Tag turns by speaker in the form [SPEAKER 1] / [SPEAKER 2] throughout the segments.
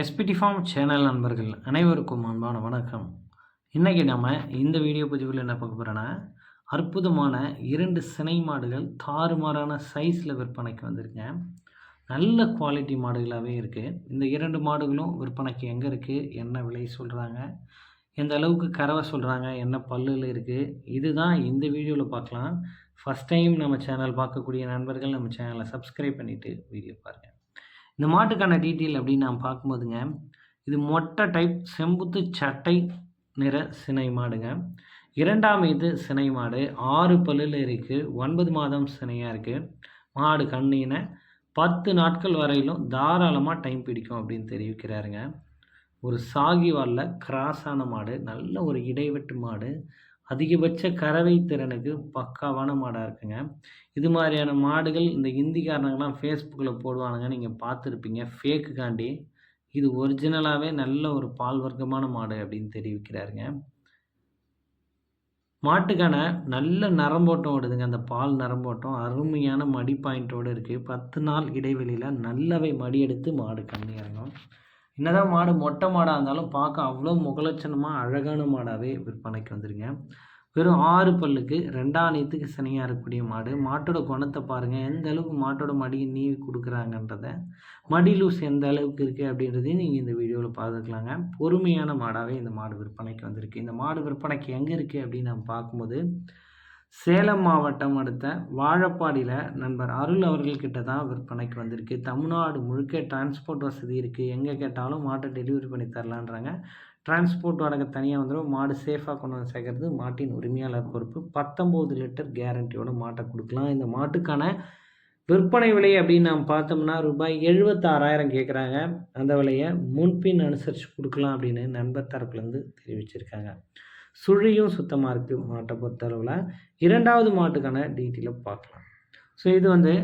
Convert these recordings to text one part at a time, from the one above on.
[SPEAKER 1] SPD form channel நண்பர்கள் அனைவருக்கும் அன்பான வணக்கம். இன்றைக்கி நம்ம இந்த வீடியோ பதிவில் என்ன பார்க்க போகிறோன்னா அற்புதமான இரண்டு சினை மாடுகள் தாறுமாறான சைஸில் விற்பனைக்கு வந்திருக்கேன். நல்ல குவாலிட்டி மாடுகளாகவே இருக்குது இந்த இரண்டு மாடுகளும் விற்பனைக்கு எங்கே இருக்குது என்ன விலை சொல்கிறாங்க எந்த அளவுக்கு கறவை சொல்கிறாங்க என்ன பல்லில் இருக்குது இதுதான் இந்த வீடியோவில் பார்க்கலாம். ஃபஸ்ட் டைம் நம்ம சேனல் பார்க்கக்கூடிய நண்பர்கள் நம்ம சேனலை சப்ஸ்கிரைப் பண்ணிவிட்டு வீடியோ பாருங்கள் இந்த மாட்டுக்கான டீட்டெயில் அப்படின்னு நான் பார்க்கும்போதுங்க இது மொட்டை டைப் செம்புத்து சட்டை நிற சினை மாடுங்க. இரண்டாம் இது சினை மாடு. ஆறு பல்லில் இருக்குது ஒன்பது மாதம் சினையாக இருக்குது மாடு கண்ணின பத்து நாட்கள் வரையிலும் தாராளமாக டைம் பிடிக்கும் அப்படின்னு தெரிவிக்கிறாருங்க. ஒரு சாகிவாலில் கிராஸான மாடு. நல்ல ஒரு இடைவெட்டு மாடு. அதிகபட்ச கறவை திறனுக்கு பக்காவான மாடாக இருக்குங்க. இது மாதிரியான மாடுகள் இந்த இந்திக்காரனுங்கெல்லாம் ஃபேஸ்புக்கில் போடுவானுங்க. நீங்கள் பார்த்துருப்பீங்க. ஃபேக்குக்காண்டி இது ஒரிஜினலாகவே நல்ல ஒரு பால் வர்க்கமான மாடு அப்படின்னு தெரிவிக்கிறாருங்க. மாட்டுக்கான நல்ல நரம்போட்டம் ஓடுதுங்க. அந்த பால் நரம்போட்டம் அருமையான மடி பாயிண்ட்டோடு இருக்குது பத்து நாள் இடைவெளியில் நல்லவை மடி எடுத்து மாடு கம்மியாகணும் என்னதான் மாடு மொட்டை மாடாக இருந்தாலும் பார்க்க அவ்வளோ முகலட்சணமாக அழகான மாடாகவே விற்பனைக்கு வந்துடுங்க வெறும் ஆறு பல்லுக்கு ரெண்டாணியத்துக்கு சனியாக இருக்கக்கூடிய மாடு. மாட்டோட குணத்தை பாருங்கள் எந்த அளவுக்கு மாட்டோட மடியை நீவி கொடுக்குறாங்கன்றத மடி லூஸ் எந்த அளவுக்கு இருக்குது அப்படின்றதையும் நீங்கள் இந்த வீடியோவில் பார்த்துக்கலாங்க. பொறுமையான மாடாகவே இந்த மாடு விற்பனைக்கு வந்திருக்கு. இந்த மாடு விற்பனைக்கு எங்கே இருக்குது அப்படின்னு நம்ம பார்க்கும்போது சேலம் மாவட்டம் அடுத்த வாழப்பாடியில் நண்பர் அருள் அவர்கள்கிட்ட தான் விற்பனைக்கு வந்திருக்கு. தமிழ்நாடு முழுக்க டிரான்ஸ்போர்ட் வசதி இருக்குது எங்கே கேட்டாலும் மாட்டை டெலிவரி பண்ணி தரலான்றாங்க. டிரான்ஸ்போர்ட் வாடகை தனியாக வந்துடும் மாடு சேஃபாக கொண்டு வந்து சேர்க்கறது மாட்டின் உரிமையாளர் பொறுப்பு. பத்தொம்போது லிட்டர் கேரண்டியோட மாட்டை கொடுக்கலாம். இந்த மாட்டுக்கான விற்பனை விலை அப்படின்னு நம்ம பார்த்தோம்னா ரூபாய் எழுபத்தாறாயிரம் கேட்குறாங்க அந்த விலையை முன்பின் அனுசரித்து கொடுக்கலாம் அப்படின்னு நண்பர் தரப்புலேருந்து தெரிவிச்சிருக்காங்க. சுழியும் சுத்தமாக இருக்குது மாட்டை பொறுத்தளவில். இரண்டாவது மாட்டுக்கான டீட்டெயிலை பார்க்கலாம். ஸோ இது வந்து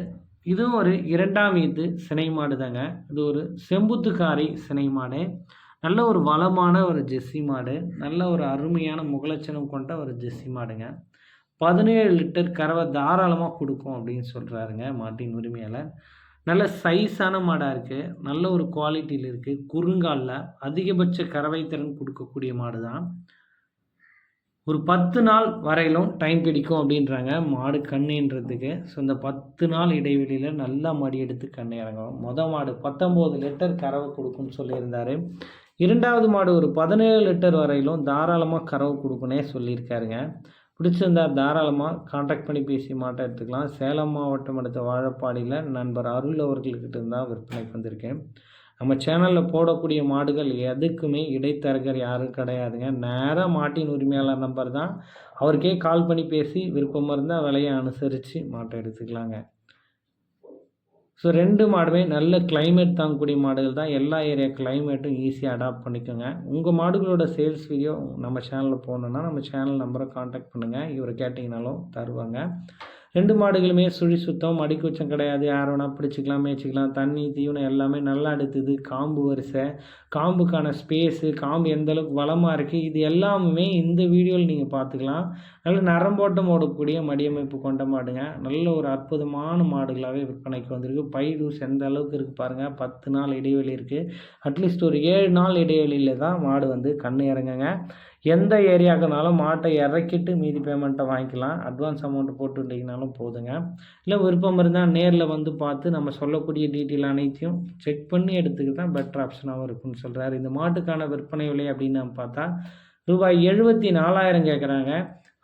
[SPEAKER 1] இதுவும் ஒரு இரண்டாம் வீத்து சினை மாடு தாங்க இது ஒரு செம்புத்துக்காரி சினை மாடு. நல்ல ஒரு வளமான ஒரு ஜெஸ்ஸி மாடு. நல்ல ஒரு அருமையான முகலட்சணம் கொண்ட ஒரு ஜெஸ்ஸி மாடுங்க. பதினேழு லிட்டர் கறவை தாராளமாக கொடுக்கும் அப்படின்னு சொல்கிறாருங்க மாட்டின் உரிமையால். நல்ல சைஸான மாடாக இருக்குது நல்ல ஒரு குவாலிட்டியில் இருக்குது குறுங்காலில் அதிகபட்ச கறவை திறன் கொடுக்கக்கூடிய மாடு தான் ஒரு பத்து நாள் வரையிலும் டைம் பிடிக்கும் அப்படின்றாங்க. மாடு கண்ணுன்றதுக்கு. ஸோ இந்த பத்து நாள் இடைவெளியில் நல்லா மடி எடுத்து கண்ணு இறங்கும் மொதல் மாடு பத்தொம்போது லிட்டர் கறவை கொடுக்கும்னு சொல்லியிருந்தார். இரண்டாவது மாடு ஒரு பதினேழு லிட்டர் வரையிலும் தாராளமாக கறவை கொடுக்குனே சொல்லியிருக்காருங்க. பிடிச்சிருந்தா தாராளமாக காண்டாக்ட் பண்ணி பேசி மாட்டை எடுத்துக்கலாம். சேலம் மாவட்டம் அடுத்த வாழப்பாடியில் நண்பர் அருள் அவர்கள்கிட்ட இருந்தால் விற்பனைக்கு வந்திருக்கேன் நம்ம சேனலில் போடக்கூடிய மாடுகள் எதுக்குமே இடைத்தரகர் யாரும் கிடையாதுங்க. நேராக மாட்டின் உரிமையாளர் நம்பர் தான். அவருக்கே கால் பண்ணி பேசி விருப்பமாக இருந்தால் விலையை அனுசரித்து மாட்டை எடுத்துக்கலாங்க. ஸோ ரெண்டு மாடுமே நல்ல கிளைமேட் தாங்கக்கூடிய மாடுகள் தான். எல்லா ஏரியா கிளைமேட்டும் ஈஸியாக அடாப்ட் பண்ணிக்கோங்க. உங்கள் மாடுகளோட சேல்ஸ் வீடியோ நம்ம சேனலில் போகணுன்னா நம்ம சேனல் நம்பரை காண்டாக்ட் பண்ணுங்கள் இவரை கேட்டிங்கனாலும் தருவாங்க. ரெண்டு மாடுகளுமே சுழி சுத்தம் மடிக்குச்சம் கிடையாது. யார் வேணால் பிடிச்சிக்கலாம் மேய்ச்சிக்கலாம். தண்ணி தீவனம் எல்லாமே நல்லா எடுத்துது காம்பு வரிசை. காம்புக்கான ஸ்பேஸு காம்பு எந்த அளவுக்கு வளமாக இருக்குது இது எல்லாமே இந்த வீடியோவில் நீங்கள் பார்த்துக்கலாம். நல்ல நரம்போட்டம் ஓடக்கூடிய மடியமைப்பு கொண்ட மாடுங்க. நல்ல ஒரு அற்புதமான மாடுகளாகவே விற்பனைக்கு வந்திருக்கு. பை எந்த அளவுக்கு இருக்குது பாருங்கள் பத்து நாள் இடைவெளி இருக்குது அட்லீஸ்ட் ஒரு ஏழு நாள் இடைவெளியில் தான் மாடு வந்து கண்ணு இறங்குங்க. எந்த ஏரியாக்குனாலும் மாட்டை இறக்கிட்டு மீதி பேமெண்ட்டை வாங்கிக்கலாம். அட்வான்ஸ் அமௌண்ட் போட்டுட்டிங்கனாலும் போதுங்க. இல்லை விருப்பம் இருந்தால் நேரில் வந்து பார்த்து நம்ம சொல்லக்கூடிய டீட்டெயில் அனைத்தையும் செக் பண்ணி எடுத்துக்கிட்டு தான் பெட்டர் ஆப்ஷனாகவும் இருக்குன்னு சொல்கிறாரு இந்த மாட்டுக்கான விற்பனை விலை அப்படின்னு நம்ம பார்த்தா ரூபாய் எழுபத்தி நாலாயிரம் கேட்குறாங்க.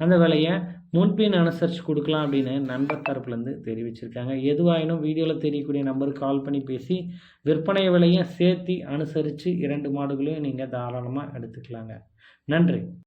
[SPEAKER 1] அந்த விலையை முன்பின் அனுசரித்து கொடுக்கலாம் அப்படின்னு நண்பர் தரப்புலேருந்து தெரிவிச்சிருக்காங்க. எதுவாயினும் வீடியோவில் தெரியக்கூடிய நம்பருக்கு கால் பண்ணி பேசி விற்பனை விலையும் சேர்த்து அனுசரித்து இரண்டு மாடுகளையும் நீங்கள் தாராளமாக எடுத்துக்கலாங்க. நன்றி.